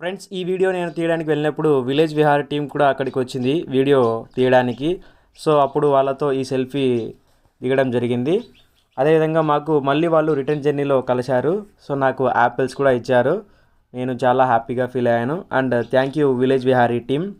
Friends ఈ video నేను తీయడానికి వెళ్ళినప్పుడు విలేజ్ విహార్ టీం కూడా అక్కడికి వచ్చింది వీడియో తీయడానికి. సో అప్పుడు వాళ్ళతో ఈ సెల్ఫీ దిగడం జరిగింది. అదేవిధంగా మాకు మళ్ళీ వాళ్ళు రిటర్న్ జర్నీలో కలిశారు. సో నాకు యాపిల్స్ కూడా ఇచ్చారు. నేను చాలా హ్యాపీగా ఫీల్ అయ్యాను. And thank you village Vihari team.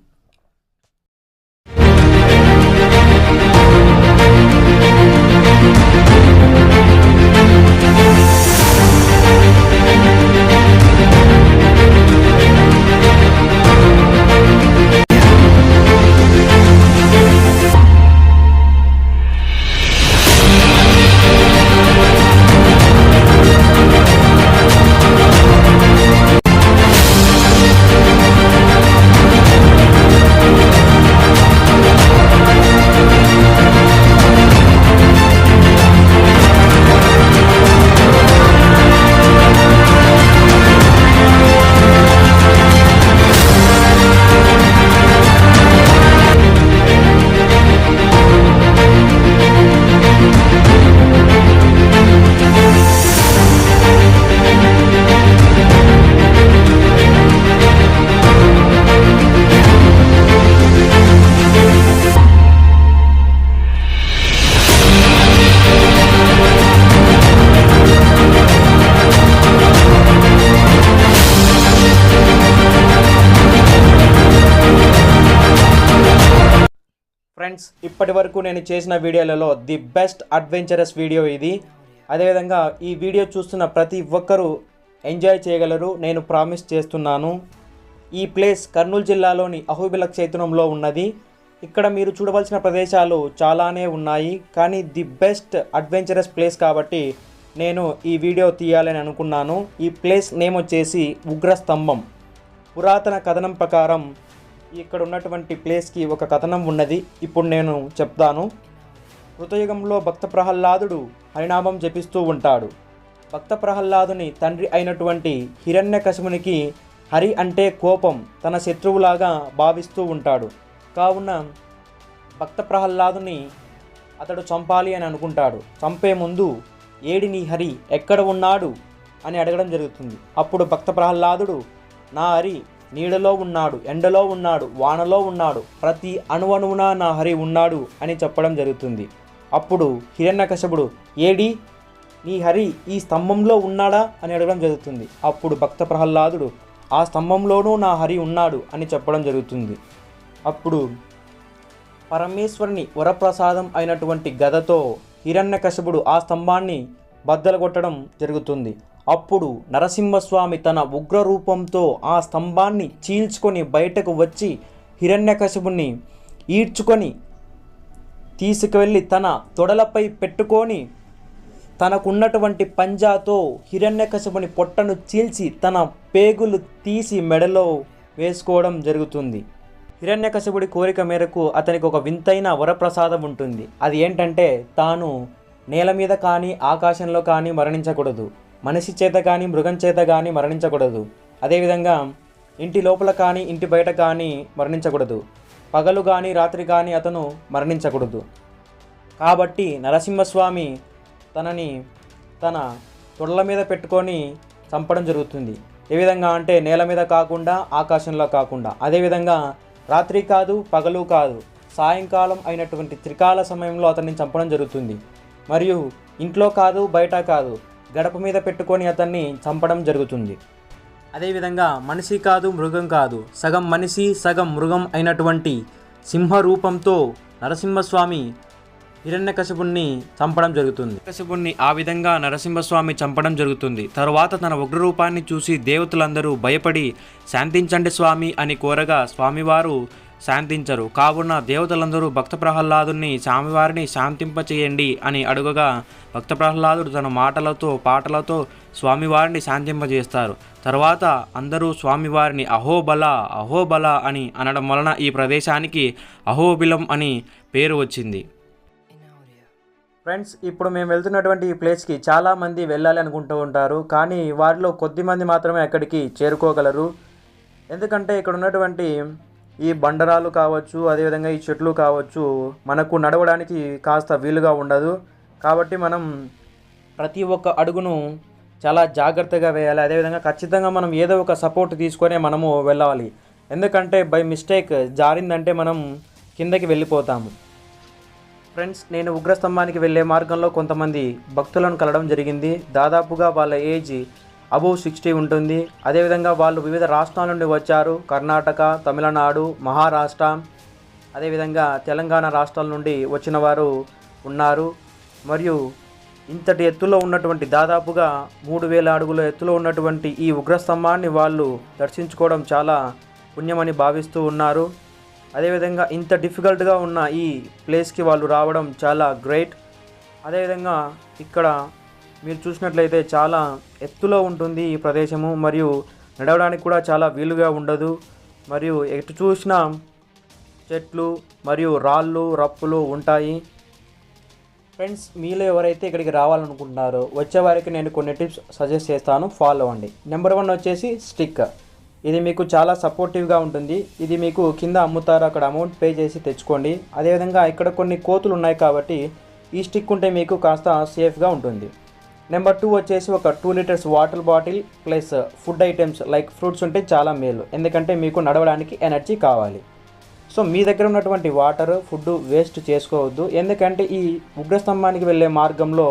Friends ఇప్పటి వరకు నేను చేసిన వీడియోలలో ది బెస్ట్ అడ్వెంచరస్ వీడియో ఇది. అదేవిధంగా ఈ వీడియో చూస్తున్న ప్రతి ఒక్కరూ ఎంజాయ్ చేయగలరు నేను ప్రామిస్ చేస్తున్నాను. ఈ ప్లేస్ కర్నూలు జిల్లాలోని అహుబిల క్షేత్రంలో ఉన్నది. ఇక్కడ మీరు చూడవలసిన ప్రదేశాలు చాలానే ఉన్నాయి కానీ ది బెస్ట్ అడ్వెంచరస్ ప్లేస్ కాబట్టి నేను ఈ వీడియో తీయాలని అనుకున్నాను. ఈ ప్లేస్ నేమ్ వచ్చేసి ఉగ్రస్తంభం. పురాతన కథనం ప్రకారం ఇక్కడ ఉన్నటువంటి ప్లేస్కి ఒక కథనం ఉన్నది. ఇప్పుడు నేను చెప్తాను. కృతయుగంలో భక్త ప్రహ్లాదుడు హరినామం జపిస్తూ ఉంటాడు. భక్త ప్రహ్లాదుని తండ్రి అయినటువంటి హిరణ్యకశమునికి హరి అంటే కోపం తన శత్రువులాగా భావిస్తూ ఉంటాడు. కావున భక్త ప్రహ్లాదుని అతడు చంపాలి అని అనుకుంటాడు. చంపే ముందు ఏడి నీ హరి ఎక్కడ ఉన్నాడు? అని అడగడం జరుగుతుంది. అప్పుడు భక్త ప్రహ్లాదుడు నా హరి నీడలో ఉన్నాడు ఎండలో ఉన్నాడు వానలో ఉన్నాడు ప్రతి అణువణువున నా హరి ఉన్నాడు అని చెప్పడం జరుగుతుంది. అప్పుడు హిరణ్యకశపుడు ఏడి నీ హరి ఈ స్తంభంలో ఉన్నాడా? అని అడగడం జరుగుతుంది. అప్పుడు భక్త ప్రహ్లాదుడు ఆ స్తంభంలోనూ నా హరి ఉన్నాడు అని చెప్పడం జరుగుతుంది. అప్పుడు పరమేశ్వరుని వరప్రసాదం అయినటువంటి గదతో హిరణ్యకశపుడు ఆ స్తంభాన్ని బద్దలు కొట్టడం జరుగుతుంది. అప్పుడు నరసింహస్వామి తన ఉగ్ర రూపంతో ఆ స్తంభాన్ని చీల్చుకొని బయటకు వచ్చి హిరణ్యకశిపుణ్ణి ఈడ్చుకొని తీసుకువెళ్ళి తన తొడలపై పెట్టుకొని తనకున్నటువంటి పంజాతో హిరణ్యకశపుని పొట్టను చీల్చి తన పేగులు తీసి మెడలో వేసుకోవడం జరుగుతుంది. హిరణ్యకశపుడి కోరిక మేరకు అతనికి ఒక వింతైన వరప్రసాదం ఉంటుంది. అది ఏంటంటే తాను నేల మీద కానీ ఆకాశంలో కానీ మరణించకూడదు. మనిషి చేత కానీ మృగం చేత కానీ మరణించకూడదు. అదేవిధంగా ఇంటి లోపల కానీ ఇంటి బయట కానీ మరణించకూడదు. పగలు కానీ రాత్రి కానీ అతను మరణించకూడదు. కాబట్టి నరసింహస్వామి తనని తన తొడల మీద పెట్టుకొని చంపడం జరుగుతుంది. ఏ విధంగా అంటే నేల మీద కాకుండా ఆకాశంలో కాకుండా. అదేవిధంగా రాత్రి కాదు పగలు కాదు. సాయంకాలం అయినటువంటి త్రికాల సమయంలో అతన్ని చంపడం జరుగుతుంది. మరియు ఇంట్లో కాదు బయట కాదు గడప మీద పెట్టుకొని అతన్ని చంపడం జరుగుతుంది. అదేవిధంగా మనిషి కాదు మృగం కాదు సగం మనిషి సగం మృగం అయినటువంటి సింహ రూపంతో నరసింహస్వామి హిరణ్యకశపుణ్ణి చంపడం జరుగుతుంది. కశపుణ్ణి ఆ విధంగా నరసింహస్వామి చంపడం జరుగుతుంది. తరువాత తన ఉగ్రరూపాన్ని చూసి దేవతలందరూ భయపడి శాంతించండి స్వామి అని కోరగా స్వామివారు శాంతించరు. కావున దేవతలందరూ భక్త ప్రహ్లాదుని స్వామివారిని శాంతింపచేయండి అని అడుగగా భక్త ప్రహ్లాదుడు తన మాటలతో పాటలతో స్వామివారిని శాంతింపజేస్తారు. తర్వాత అందరూ స్వామివారిని అహోబల అహోబల అని అనడం వలన ఈ ప్రదేశానికి అహోబిలం అని పేరు వచ్చింది. ఫ్రెండ్స్ ఇప్పుడు మేము వెళ్తున్నటువంటి ఈ ప్లేస్కి చాలామంది వెళ్ళాలి అనుకుంటూ ఉంటారు. కానీ వారిలో కొద్దిమంది మాత్రమే అక్కడికి చేరుకోగలరు. ఎందుకంటే ఇక్కడ ఉన్నటువంటి ఈ బండరాలు కావచ్చు అదేవిధంగా ఈ చెట్లు కావచ్చు మనకు నడవడానికి కాస్త వీలుగా ఉండదు. కాబట్టి మనం ప్రతి ఒక్క అడుగును చాలా జాగ్రత్తగా వేయాలి. అదేవిధంగా ఖచ్చితంగా మనం ఏదో ఒక సపోర్ట్ తీసుకొని మనము వెళ్ళాలి. ఎందుకంటే బై మిస్టేక్ జారిందంటే మనం కిందకి వెళ్ళిపోతాము. ఫ్రెండ్స్ నేను ఉగ్రస్తంభానికి వెళ్ళే మార్గంలో కొంతమంది భక్తులను కలవడం జరిగింది. దాదాపుగా వాళ్ళ ఏజ్ అబోవ్ సిక్స్టీ ఉంటుంది. అదేవిధంగా వాళ్ళు వివిధ రాష్ట్రాల నుండి వచ్చారు. కర్ణాటక తమిళనాడు మహారాష్ట్ర అదేవిధంగా తెలంగాణ రాష్ట్రాల నుండి వచ్చిన వారు ఉన్నారు. మరియు ఇంతటి ఎత్తులో ఉన్నటువంటి దాదాపుగా మూడు వేల అడుగుల ఎత్తులో ఉన్నటువంటి ఈ ఉగ్రస్తంభాన్ని వాళ్ళు దర్శించుకోవడం చాలా పుణ్యమని భావిస్తూ ఉన్నారు. అదేవిధంగా ఇంత డిఫికల్ట్గా ఉన్న ఈ ప్లేస్కి వాళ్ళు రావడం చాలా గ్రేట్. అదేవిధంగా ఇక్కడ మీరు చూసినట్లయితే చాలా ఎత్తులో ఉంటుంది ఈ ప్రదేశము మరియు నడవడానికి కూడా చాలా వీలుగా ఉండదు. మరియు ఎటు చూసినా చెట్లు మరియు రాళ్ళు రప్పులు ఉంటాయి. ఫ్రెండ్స్ మీలో ఎవరైతే ఇక్కడికి రావాలనుకుంటున్నారో వచ్చే వారికి నేను కొన్ని టిప్స్ సజెస్ట్ చేస్తాను. ఫాలో అవ్వండి. నెంబర్ వన్ వచ్చేసి స్టిక్. ఇది మీకు చాలా సపోర్టివ్గా ఉంటుంది. ఇది మీకు కింద అమ్ముతారు. అక్కడ అమౌంట్ పే చేసి తెచ్చుకోండి. అదేవిధంగా ఇక్కడ కొన్ని కోతులు ఉన్నాయి కాబట్టి ఈ స్టిక్ ఉంటే మీకు కాస్త సేఫ్గా ఉంటుంది. నెంబర్ టూ వచ్చేసి ఒక two litres water bottle plus food items like fruits ఉంటే చాలా మేలు. ఎందుకంటే మీకు నడవడానికి ఎనర్జీ కావాలి. సో మీ దగ్గర ఉన్నటువంటి వాటర్ ఫుడ్ వేస్ట్ చేసుకోవద్దు. ఎందుకంటే ఈ ఉగ్రస్తంభానికి వెళ్ళే మార్గంలో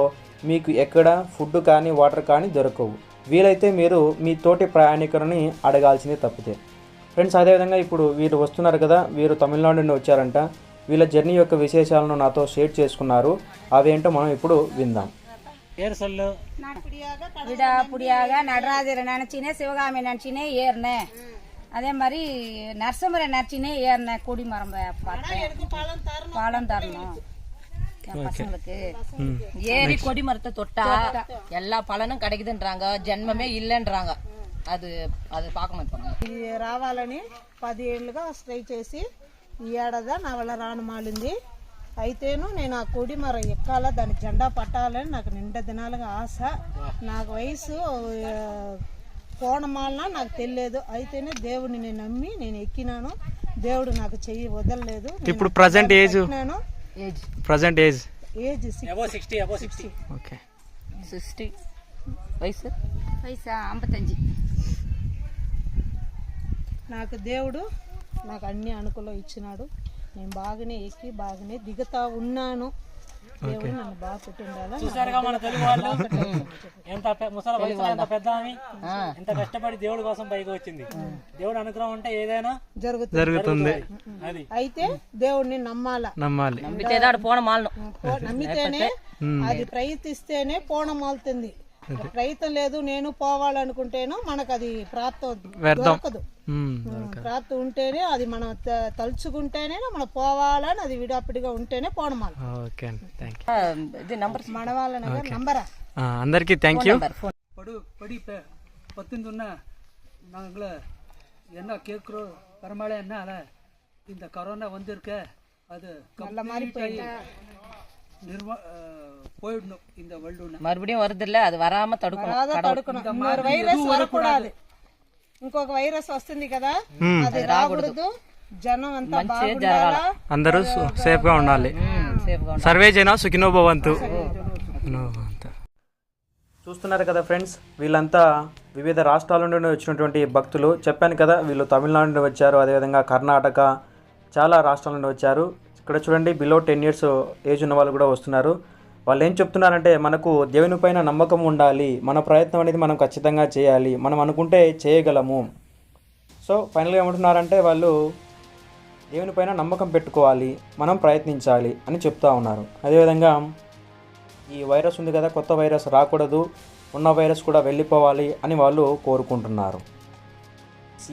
మీకు ఎక్కడ ఫుడ్ కానీ వాటర్ కానీ దొరకవు. వీలైతే మీరు మీ తోటి ప్రయాణికులని అడగాల్సింది తప్పితే. ఫ్రెండ్స్ అదేవిధంగా ఇప్పుడు వీరు వస్తున్నారు కదా వీరు తమిళనాడు నుండి వచ్చారంట. వీళ్ళ జర్నీ యొక్క విశేషాలను నాతో షేర్ చేసుకున్నారు. అవేంటో మనం ఇప్పుడు విందాం. பேர் சொல்லு. விடாப்புடியாக நடராஜரை நினச்சினே சிவகாமி நினச்சினே ஏறினேன் அதே மாதிரி நரசிம்மரை நினச்சினே ஏறினேன் கொடி மரம் பார்த்தேன். பழம் தரணும். பசங்களுக்கு. ஏறி கொடி மரத்தை தொட்டா எல்லா பலனும் கிடைக்குதுன்றாங்க. ஜென்மமே இல்லைன்றாங்க. அது அது పాకమైపోయింది ఇది రావాలని పది ఏళ్ళుగా స్ట్రై చేసి ఈ ఏడాది నా వల్ల అయితేను నేను ఆ కొడి మర ఎక్కాల దాని జెండా పట్టాలని నాకు నిండా దినాలుగా ఆశ. నాకు వయసు కోణమాలన నాకు తెలియదు అయితేనే దేవుడిని నేను నమ్మి నేను ఎక్కినాను. దేవుడు నాకు చెయ్యి వదలలేదు. ఇప్పుడు ప్రజెంట్ ఏజ్ నేను present age age sixty sixty okay sixty వయసు వయసు అంబతంజి నాకు దేవుడు నాకు అన్ని అనుకూలం ఇచ్చినాడు. నేను బాగానే ఎక్కి బాగానే దిగుతా ఉన్నాను. దేవుడు నన్ను ఎంత పెద్ద ఆమె ఎంత కష్టపడి దేవుడి కోసం పైకి వచ్చింది. దేవుడు అనుగ్రహం అంటే ఏదైనా జరుగుతుంది. జరుగుతుంది. అది. అయితే దేవుడిని నమ్మాలా? నమ్మాలి. నమ్మితే నమ్మితేనే అది ప్రయత్నిస్తేనే పోవడం మాలుతుంది. ప్రయత్నం లేదు నేను పోవాలనుకుంటేను మనకు అది ప్రాప్తం దొరకదు ప్రాప్తం ఉంటేనే అది మనం త- తలుచుకుంటేనే మనం పోవాలని అది విడాపిడిగా ఉంటేనే పోవడం ఓకే అండి థ్యాంక్ இது நம்பர் మనవాళ్ళ నగర్ నంబరా యూ అందరికీ థ్యాంక్ యూ நம்பர் ஃபோன் படு படி இப்போ பத்துன்னு நாங்கள் என்ன கேட்குறோம் பரமாயில்ல என்னால இந்த கொரோனா வந்திருக்க அது கம்ப்ளீட்டாகி நிர்வா போயிடணும் இந்த வல்லுனா மறுபடியும் வருது இல்ல அது வராம தடுக்கணும் தடுக்கணும். இன்னொரு వైరస్ ఇంకొక వైరస్ వస్తుంది కదా అది రాకూడదు జనం అంతా బాగుండాలా అందరూ సేఫ్గా ఉండాలి. సర్వే జన సుఖినో భవంతు. చూస్తున్నారు కదా ఫ్రెండ్స్ వీళ్ళంతా వివిధ రాష్ట్రాల నుండి వచ్చినటువంటి భక్తులు. చెప్పాను కదా వీళ్ళు తమిళనాడు నుండి వచ్చారు అదేవిధంగా కర్ణాటక చాలా రాష్ట్రాల నుండి వచ్చారు. ఇక్కడ చూడండి బిలో టెన్ ఇయర్స్ ఏజ్ ఉన్న వాళ్ళు కూడా వస్తున్నారు. వాళ్ళు ఏం చెప్తున్నారంటే మనకు దేవుని పైన నమ్మకం ఉండాలి మన ప్రయత్నం అనేది మనం ఖచ్చితంగా చేయాలి మనం అనుకుంటే చేయగలము. సో ఫైనల్గా ఏమంటున్నారంటే వాళ్ళు దేవుని పైన నమ్మకం పెట్టుకోవాలి మనం ప్రయత్నించాలి అని చెప్తా ఉన్నారు. అదేవిధంగా ఈ వైరస్ ఉంది కదా కొత్త వైరస్ రాకూడదు ఉన్న వైరస్ కూడా వెళ్ళిపోవాలి అని వాళ్ళు కోరుకుంటున్నారు.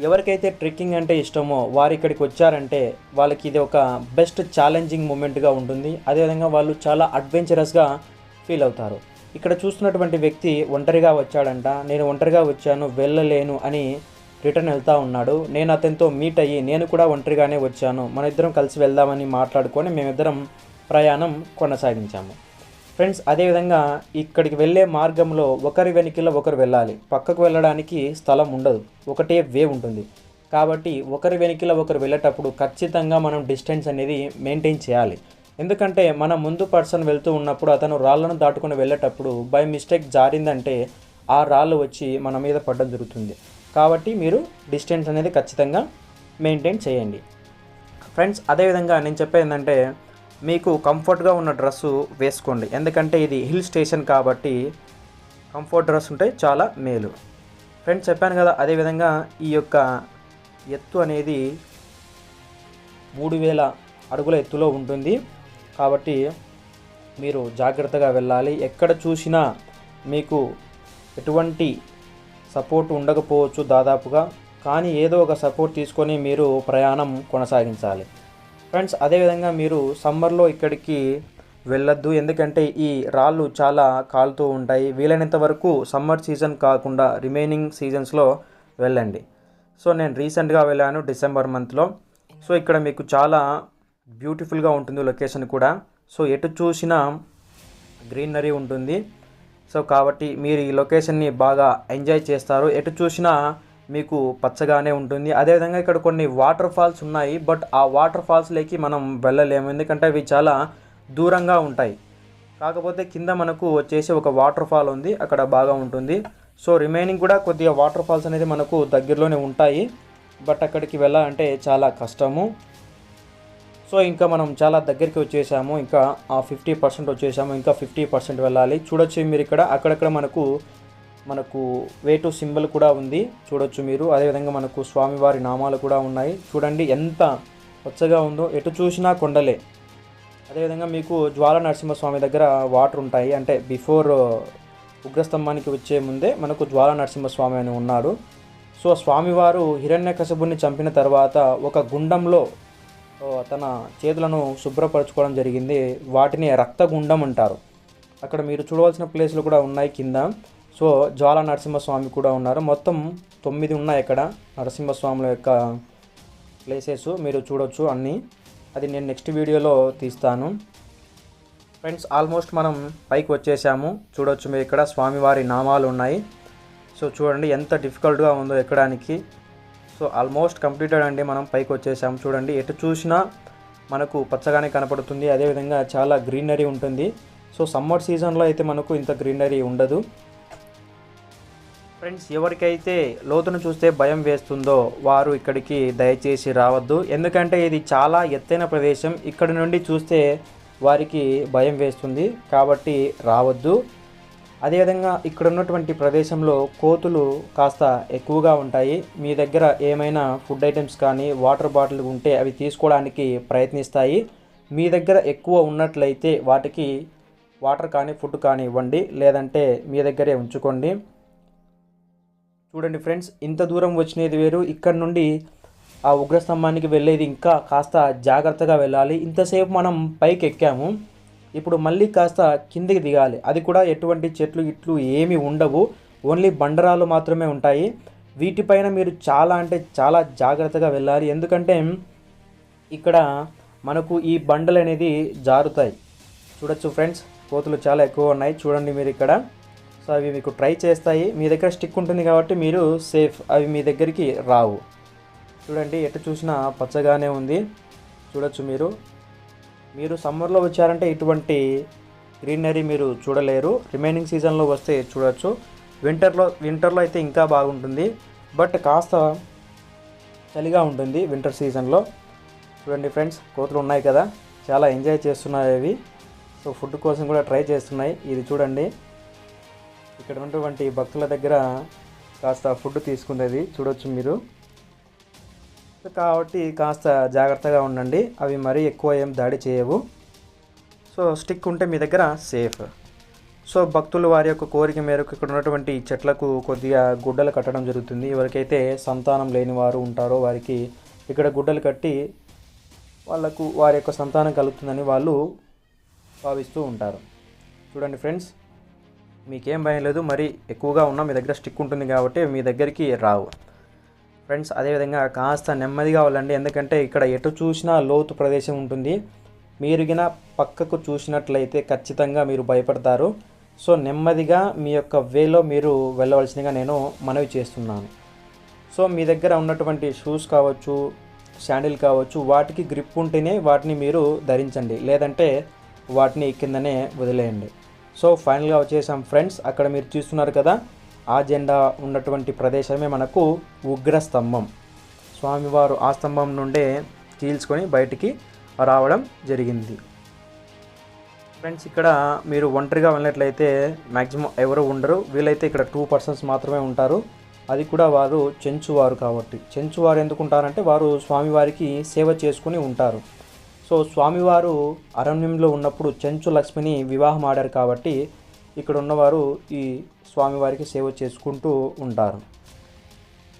ఎవరికైతే ట్రెక్కింగ్ అంటే ఇష్టమో వారు ఇక్కడికి వచ్చారంటే వాళ్ళకి ఇది ఒక బెస్ట్ ఛాలెంజింగ్ మూమెంట్గా ఉంటుంది. అదేవిధంగా వాళ్ళు చాలా అడ్వెంచరస్గా ఫీల్ అవుతారు. ఇక్కడ చూస్తున్నటువంటి వ్యక్తి ఒంటరిగా వచ్చాడంట. నేను ఒంటరిగా వచ్చాను వెళ్ళలేను అని రిటర్న్ వెళ్తూ ఉన్నాడు. నేను అతనితో మీట్ అయ్యి నేను కూడా ఒంటరిగానే వచ్చాను. మన ఇద్దరం కలిసి వెళ్దామని మాట్లాడుకొని మేమిద్దరం ప్రయాణం కొనసాగించాము. ఫ్రెండ్స్ అదేవిధంగా ఇక్కడికి వెళ్ళే మార్గంలో ఒకరి వెనుకలో ఒకరు వెళ్ళాలి. పక్కకు వెళ్ళడానికి స్థలం ఉండదు. ఒకటే వే ఉంటుంది. కాబట్టి ఒకరి వెనుకలో ఒకరు వెళ్ళేటప్పుడు ఖచ్చితంగా మనం డిస్టెన్స్ అనేది మెయింటైన్ చేయాలి. ఎందుకంటే మన ముందు పర్సన్ వెళ్తూ ఉన్నప్పుడు అతను రాళ్ళను దాటుకుని వెళ్ళేటప్పుడు బై మిస్టేక్ జారిందంటే ఆ రాళ్ళు వచ్చి మన మీద పడడం జరుగుతుంది. కాబట్టి మీరు డిస్టెన్స్ అనేది ఖచ్చితంగా మెయింటైన్ చేయండి. ఫ్రెండ్స్ అదేవిధంగా నేను చెప్పేది ఏంటంటే మీకు కంఫర్ట్గా ఉన్న డ్రెస్సు వేసుకోండి. ఎందుకంటే ఇది హిల్ స్టేషన్ కాబట్టి కంఫర్ట్ డ్రెస్ ఉంటే చాలా మేలు. ఫ్రెండ్స్ చెప్పాను కదా అదేవిధంగా ఈ యొక్క ఎత్తు అనేది మూడు వేల అడుగుల ఎత్తులో ఉంటుంది. కాబట్టి మీరు జాగ్రత్తగా వెళ్ళాలి. ఎక్కడ చూసినా మీకు ఎటువంటి సపోర్ట్ ఉండకపోవచ్చు దాదాపుగా. కానీ ఏదో ఒక సపోర్ట్ తీసుకొని మీరు ప్రయాణం కొనసాగించాలి. ఫ్రెండ్స్ అదేవిధంగా మీరు సమ్మర్లో ఇక్కడికి వెళ్ళొద్దు. ఎందుకంటే ఈ రాళ్ళు చాలా కాలుతూ ఉంటాయి. వీలైనంత వరకు సమ్మర్ సీజన్ కాకుండా రిమైనింగ్ సీజన్స్లో వెళ్ళండి. సో నేను రీసెంట్గా వెళ్ళాను డిసెంబర్ మంత్లో సో ఇక్కడ మీకు చాలా బ్యూటిఫుల్గా ఉంటుంది లొకేషన్ కూడా. సో ఎటు చూసినా గ్రీనరీ ఉంటుంది. సో కాబట్టి మీరు ఈ లొకేషన్ని బాగా ఎంజాయ్ చేస్తారు. ఎటు చూసినా మీకు పచ్చగానే ఉంటుంది. అదేవిధంగా ఇక్కడ కొన్ని వాటర్ ఫాల్స్ ఉన్నాయి బట్ ఆ వాటర్ ఫాల్స్లోకి మనం వెళ్ళలేము. ఎందుకంటే అవి చాలా దూరంగా ఉంటాయి. కాకపోతే కింద మనకు వచ్చేసి ఒక వాటర్ ఫాల్ ఉంది అక్కడ బాగా ఉంటుంది. సో రిమైనింగ్ కూడా కొద్దిగా వాటర్ ఫాల్స్ అనేది మనకు దగ్గరలోనే ఉంటాయి. బట్ అక్కడికి వెళ్ళాలంటే చాలా కష్టము. సో ఇంకా మనం చాలా దగ్గరికి వచ్చేసాము. ఇంకా ఆ ఫిఫ్టీ పర్సెంట్ వచ్చేసాము. ఇంకా ఫిఫ్టీ పర్సెంట్ వెళ్ళాలి. చూడొచ్చు మీరు ఇక్కడ. అక్కడక్కడ మనకు మనకు వేటు సింబల్ కూడా ఉంది. చూడొచ్చు మీరు. అదేవిధంగా మనకు స్వామివారి నామాలు కూడా ఉన్నాయి. చూడండి ఎంత పచ్చగా ఉందో. ఎటు చూసినా కొండలే. అదేవిధంగా మీకు జ్వాల నరసింహస్వామి దగ్గర వాటర్ ఉంటాయి. అంటే బిఫోర్ ఉగ్రస్తంభానికి వచ్చే ముందే మనకు జ్వాల నరసింహస్వామి అని ఉన్నాడు సో స్వామివారు హిరణ్యకశపుని చంపిన తర్వాత ఒక గుండంలో తన చేతులను శుభ్రపరచుకోవడం జరిగింది. వాటిని రక్తగుండం అంటారు. అక్కడ మీరు చూడవలసిన ప్లేస్లు కూడా ఉన్నాయి కింద. సో జ్వాల నరసింహస్వామి కూడా ఉన్నారు. మొత్తం తొమ్మిది ఉన్నాయి ఇక్కడ నరసింహస్వాముల యొక్క ప్లేసెస్ మీరు చూడొచ్చు అన్నీ. అది నేను నెక్స్ట్ వీడియోలో తీస్తాను. ఫ్రెండ్స్ ఆల్మోస్ట్ మనం పైకి వచ్చేసాము. చూడొచ్చు మీరు ఇక్కడ స్వామివారి నామాలు ఉన్నాయి. సో చూడండి ఎంత డిఫికల్ట్గా ఉందో ఎక్కడానికి. సో ఆల్మోస్ట్ కంప్లీటెడ్ అండి మనం పైకి వచ్చేసాము. చూడండి ఎటు చూసినా మనకు పచ్చగానే కనపడుతుంది. అదేవిధంగా చాలా గ్రీనరీ ఉంటుంది. సో సమ్మర్ సీజన్లో అయితే మనకు ఇంత గ్రీనరీ ఉండదు. ఫ్రెండ్స్ ఎవరికైతే లోతును చూస్తే భయం వేస్తుందో వారు ఇక్కడికి దయచేసి రావద్దు. ఎందుకంటే ఇది చాలా ఎత్తైన ప్రదేశం. ఇక్కడ నుండి చూస్తే వారికి భయం వేస్తుంది. కాబట్టి రావద్దు. అదేవిధంగా ఇక్కడ ఉన్నటువంటి ప్రదేశంలో కోతులు కాస్త ఎక్కువగా ఉంటాయి. మీ దగ్గర ఏమైనా ఫుడ్ ఐటమ్స్ కానీ వాటర్ బాటిల్ ఉంటే అవి తీసుకోవడానికి ప్రయత్నిస్తాయి. మీ దగ్గర ఎక్కువ ఉన్నట్లయితే వాటికి వాటర్ కానీ ఫుడ్ కానీ ఇవ్వండి. లేదంటే మీ దగ్గరే ఉంచుకోండి. చూడండి ఫ్రెండ్స్ ఇంత దూరం వచ్చినది వేరు. ఇక్కడ నుండి ఆ ఉగ్రస్తంభానికి వెళ్ళేది ఇంకా కాస్త జాగ్రత్తగా వెళ్ళాలి. ఇంతసేపు మనం పైకి ఎక్కాము. ఇప్పుడు మళ్ళీ కాస్త కిందికి దిగాలి. అది కూడా ఎటువంటి చెట్లు ఇట్లు ఏమీ ఉండవు. ఓన్లీ బండరాలు మాత్రమే ఉంటాయి. వీటిపైన మీరు చాలా అంటే చాలా జాగ్రత్తగా వెళ్ళాలి. ఎందుకంటే ఇక్కడ మనకు ఈ బండలు అనేది జారుతాయి. చూడొచ్చు ఫ్రెండ్స్ కోతులు చాలా ఎక్కువ ఉన్నాయి. చూడండి మీరు ఇక్కడ. సో అవి మీకు ట్రై చేస్తాయి. మీ దగ్గర స్టిక్ ఉంటుంది కాబట్టి మీరు సేఫ్ అవి మీ దగ్గరికి రావు. చూడండి ఎటు చూసినా పచ్చగానే ఉంది. చూడొచ్చు మీరు. మీరు సమ్మర్లో వచ్చారంటే ఇటువంటి గ్రీనరీ మీరు చూడలేరు. రిమైనింగ్ సీజన్లో వస్తే చూడొచ్చు. వింటర్లో వింటర్లో అయితే ఇంకా బాగుంటుంది. బట్ కాస్త చలిగా ఉంటుంది వింటర్ సీజన్లో. చూడండి ఫ్రెండ్స్ కోతులు ఉన్నాయి కదా. చాలా ఎంజాయ్ చేస్తున్నాయి అవి. సో ఫుడ్ కోసం కూడా ట్రై చేస్తున్నాయి. ఇది చూడండి. ఇక్కడ ఉన్నటువంటి భక్తుల దగ్గర కాస్త ఫుడ్ తీసుకునేది చూడొచ్చు మీరు. కాబట్టి కాస్త జాగ్రత్తగా ఉండండి. అవి మరీ ఎక్కువ ఏం దాడి చేయవు. సో స్టిక్ ఉంటే మీ దగ్గర సేఫ్. సో భక్తులు వారి యొక్క కోరిక మేరకు ఇక్కడ ఉన్నటువంటి చెట్లకు కొద్దిగా గుడ్డలు కట్టడం జరుగుతుంది. ఎవరికైతే సంతానం లేని వారు ఉంటారో వారికి ఇక్కడ గుడ్డలు కట్టి వాళ్ళకు వారి యొక్క సంతానం కలుగుతుందని వాళ్ళు భావిస్తూ ఉంటారు. చూడండి ఫ్రెండ్స్ మీకేం భయం లేదు మరి ఎక్కువగా ఉన్నా మీ దగ్గర స్టిక్ ఉంటుంది కాబట్టి మీ దగ్గరికి రావు. ఫ్రెండ్స్ అదేవిధంగా కాస్త నెమ్మదిగా వెళ్ళండి. ఎందుకంటే ఇక్కడ ఎటు చూసినా లోతు ప్రదేశం ఉంటుంది. మీరు గిన పక్కకు చూసినట్లయితే ఖచ్చితంగా మీరు భయపడతారు. సో నెమ్మదిగా మీ యొక్క వేలో మీరు వెళ్ళవలసిందిగా నేను మనవి చేస్తున్నాను. సో మీ దగ్గర ఉన్నటువంటి షూస్ కావచ్చు శాండిల్ కావచ్చు వాటికి గ్రిప్ ఉంటేనే వాటిని మీరు ధరించండి. లేదంటే వాటిని కిందనే వదిలేయండి. సో ఫైనల్గా వచ్చేసాం ఫ్రెండ్స్. అక్కడ మీరు చూస్తున్నారు కదా ఆ జెండా ఉన్నటువంటి ప్రదేశమే మనకు ఉగ్రస్తంభం. స్వామివారు ఆ స్తంభం నుండే చీల్చుకొని బయటికి రావడం జరిగింది. ఫ్రెండ్స్ ఇక్కడ మీరు ఒంటరిగా వెళ్ళినట్లయితే మ్యాక్సిమం ఎవరు ఉండరు. వీలైతే ఇక్కడ టూ పర్సన్స్ మాత్రమే ఉంటారు. అది కూడా వారు చెంచువారు కాబట్టి. చెంచువారు ఎందుకు ఉంటారంటే వారు స్వామివారికి సేవ చేసుకుని ఉంటారు. సో స్వామివారు అరణ్యంలో ఉన్నప్పుడు చెంచు లక్ష్మిని వివాహం ఆడారు కాబట్టి ఇక్కడ ఉన్నవారు ఈ స్వామివారికి సేవ చేసుకుంటూ ఉంటారు.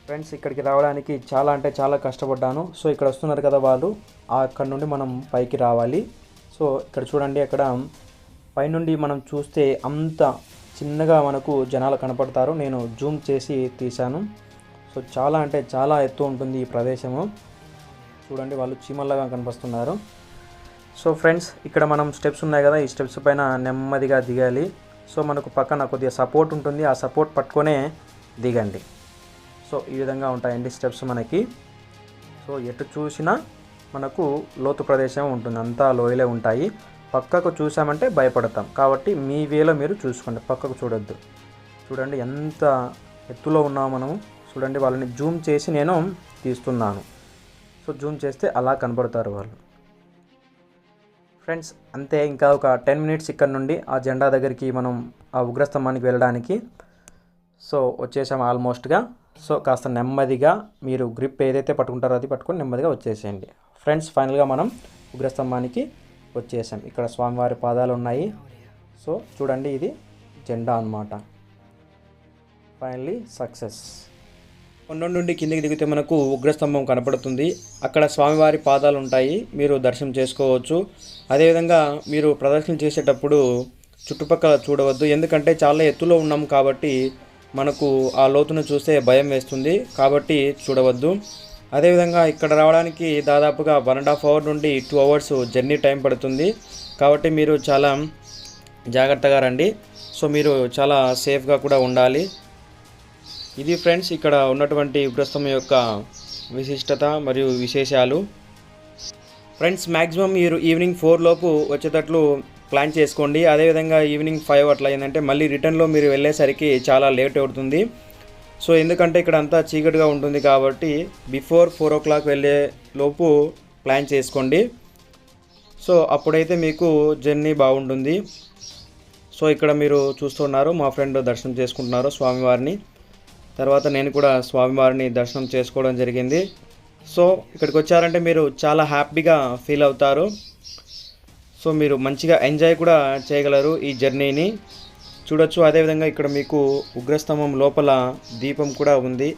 ఫ్రెండ్స్ ఇక్కడికి రావడానికి చాలా అంటే చాలా కష్టపడ్డాను. సో ఇక్కడ వస్తున్నారు కదా వాళ్ళు. అక్కడ నుండి మనం పైకి రావాలి. సో ఇక్కడ చూడండి అక్కడ పైనుండి మనం చూస్తే అంత చిన్నగా మనకు జనాలు కనపడతారు. నేను జూమ్ చేసి తీశాను. సో చాలా అంటే చాలా ఎత్తు ఉంటుంది ఈ ప్రదేశము. చూడండి వాళ్ళు చీమల్లాగా కనిపిస్తున్నారు. సో ఫ్రెండ్స్ ఇక్కడ మనం స్టెప్స్ ఉన్నాయి కదా ఈ స్టెప్స్ పైన నెమ్మదిగా దిగాలి. సో మనకు పక్కన కొద్దిగా సపోర్ట్ ఉంటుంది ఆ సపోర్ట్ పట్టుకొనే దిగండి. సో ఈ విధంగా ఉంటాయండి స్టెప్స్ మనకి. సో ఎటు చూసినా మనకు లోతు ప్రదేశం ఉంటుంది అంతా లోయలే ఉంటాయి. పక్కకు చూసామంటే భయపడతాం. కాబట్టి మీ వేలో మీరు చూసుకోండి పక్కకు చూడొద్దు. చూడండి ఎంత ఎత్తులో ఉన్నామో మనము. చూడండి వాళ్ళని జూమ్ చేసి నేను తీస్తున్నాను. సో జూమ్ చేస్తే అలా కనబడతారు వాళ్ళు. ఫ్రెండ్స్ అంతే ఇంకా ఒక టెన్ మినిట్స్ ఇక్కడ నుండి ఆ జెండా దగ్గరికి మనం ఆ ఉగ్రస్తంభానికి వెళ్ళడానికి. సో వచ్చేసాం ఆల్మోస్ట్గా. సో కాస్త నెమ్మదిగా మీరు గ్రిప్ ఏదైతే పట్టుకుంటారో అది పట్టుకొని నెమ్మదిగా వచ్చేసేయండి. ఫ్రెండ్స్ ఫైనల్గా మనం ఉగ్రస్తంభానికి వచ్చేసాం. ఇక్కడ స్వామివారి పాదాలు ఉన్నాయి. సో చూడండి ఇది జెండా అన్నమాట. Finally success. కొండ నుండి కిందికి దిగితే మనకు ఉగ్రస్తంభం కనపడుతుంది. అక్కడ స్వామివారి పాదాలు ఉంటాయి మీరు దర్శనం చేసుకోవచ్చు. అదేవిధంగా మీరు ప్రదర్శన చేసేటప్పుడు చుట్టుపక్కల చూడవద్దు. ఎందుకంటే చాలా ఎత్తులో ఉన్నాం కాబట్టి మనకు ఆ లోతును చూస్తే భయం వేస్తుంది. కాబట్టి చూడవద్దు. అదేవిధంగా ఇక్కడ రావడానికి దాదాపుగా వన్ అండ్ హాఫ్ అవర్ నుండి టూ అవర్స్ జర్నీ టైం పడుతుంది. కాబట్టి మీరు చాలా జాగ్రత్తగా రండి. సో మీరు చాలా సేఫ్గా కూడా ఉండాలి. ఇది ఫ్రెండ్స్ ఇక్కడ ఉన్నటువంటి ఉగ్రస్తంభం యొక్క విశిష్టత మరియు విశేషాలు. ఫ్రెండ్స్ మ్యాక్సిమం మీరు ఈవినింగ్ ఫోర్ లోపు వచ్చేటట్లు ప్లాన్ చేసుకోండి. అదేవిధంగా ఈవినింగ్ ఫైవ్ అట్లా ఏంటంటే మళ్ళీ రిటర్న్లో మీరు వెళ్ళేసరికి చాలా లేట్ అవుతుంది. సో ఎందుకంటే ఇక్కడ అంతా చీకటిగా ఉంటుంది కాబట్టి బిఫోర్ ఫోర్ ఓ క్లాక్ వెళ్ళే లోపు ప్లాన్ చేసుకోండి. సో అప్పుడైతే మీకు జర్నీ బాగుంటుంది. సో ఇక్కడ మీరు చూస్తున్నారు మా ఫ్రెండ్ దర్శనం చేసుకుంటున్నారు స్వామివారిని. తర్వాత నేను కూడా స్వామివారిని దర్శనం చేసుకోవడం జరిగింది. సో ఇక్కడికి వచ్చారంటే మీరు చాలా హ్యాపీగా ఫీల్ అవుతారు. సో మీరు మంచిగా ఎంజాయ్ కూడా చేయగలరు ఈ జర్నీని. చూడొచ్చు అదేవిధంగా ఇక్కడ మీకు ఉగ్రస్తంభం లోపల దీపం కూడా ఉంది.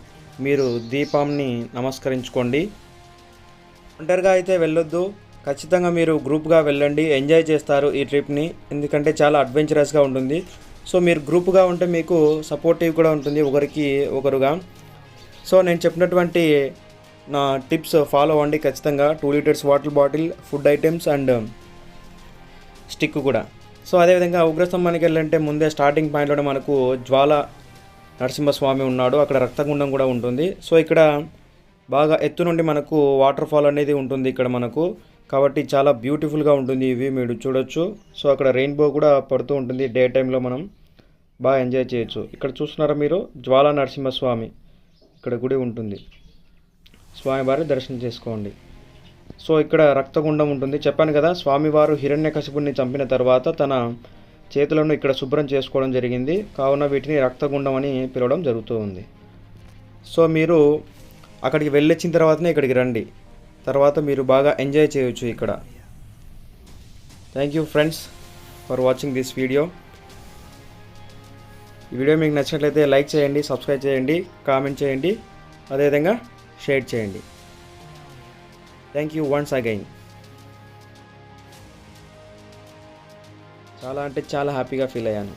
మీరు దీపాన్ని నమస్కరించుకోండి. ఒంటరిగా అయితే వెళ్ళొద్దు. ఖచ్చితంగా మీరు గ్రూప్గా వెళ్ళండి. ఎంజాయ్ చేస్తారు ఈ ట్రిప్ని. ఎందుకంటే చాలా అడ్వెంచరస్గా ఉంటుంది. సో మీరు గ్రూప్గా ఉంటే మీకు సపోర్టివ్ కూడా ఉంటుంది ఒకరికి ఒకరుగా. సో నేను చెప్పినటువంటి నా టిప్స్ ఫాలో అవ్వండి ఖచ్చితంగా. Two litres water bottle food items and stick కూడా. సో అదేవిధంగా ఉగ్రస్తంభానికి వెళ్ళంటే ముందే స్టార్టింగ్ పాయింట్లో మనకు జ్వాల నరసింహస్వామి ఉన్నాడు. అక్కడ రక్తగుండం కూడా ఉంటుంది. సో ఇక్కడ బాగా ఎత్తు నుండి మనకు వాటర్ ఫాల్ అనేది ఉంటుంది ఇక్కడ మనకు. కాబట్టి చాలా బ్యూటిఫుల్గా ఉంటుంది ఇవి మీరు చూడొచ్చు. సో అక్కడ రెయిన్బో కూడా పడుతూ ఉంటుంది డే టైంలో మనం బాగా ఎంజాయ్ చేయొచ్చు. ఇక్కడ చూస్తున్నారా మీరు? జ్వాల నరసింహస్వామి ఇక్కడ గుడి ఉంటుంది. స్వామివారి దర్శనం చేసుకోండి. సో ఇక్కడ రక్తగుండం ఉంటుంది. చెప్పాను కదా స్వామివారు హిరణ్యకశిపుణ్ణి చంపిన తర్వాత తన చేతులను ఇక్కడ శుభ్రం చేసుకోవడం జరిగింది. కావున వీటిని రక్తగుండం అని పిలవడం జరుగుతూ ఉంది. సో మీరు అక్కడికి వెళ్ళొచ్చిన తర్వాతనే ఇక్కడికి రండి. తర్వాత మీరు బాగా ఎంజాయ్ చేయొచ్చు ఇక్కడ. Thank you friends for watching this video ఈ వీడియో మీకు నచ్చినట్లయితే లైక్ చేయండి సబ్స్క్రైబ్ చేయండి కామెంట్ చేయండి అదేవిధంగా షేర్ చేయండి. థ్యాంక్ యూ వన్స్ అగైన్ చాలా అంటే చాలా హ్యాపీగా ఫీల్ అయ్యాను.